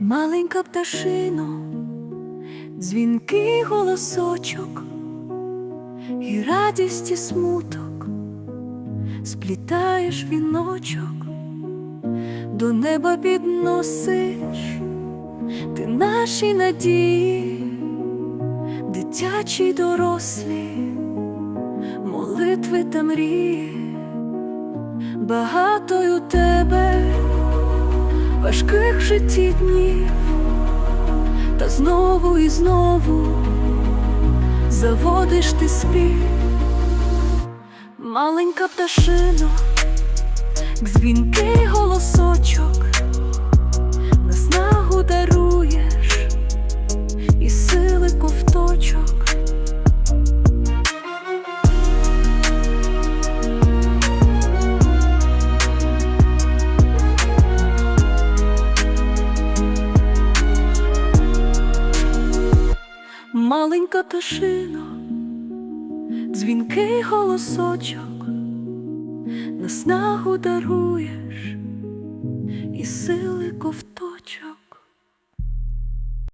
Маленька пташино, дзвінкий голосочок і радість і смуток, сплітаєш віночок, до неба підносиш ти наші надії, дитячі дорослі та мрії, багато у тебе важких житті днів, та знову і знову заводиш ти спів, маленька пташино, дзвінкий Маленька тишина, дзвінкий голосочок, наснагу даруєш і сили ковточок.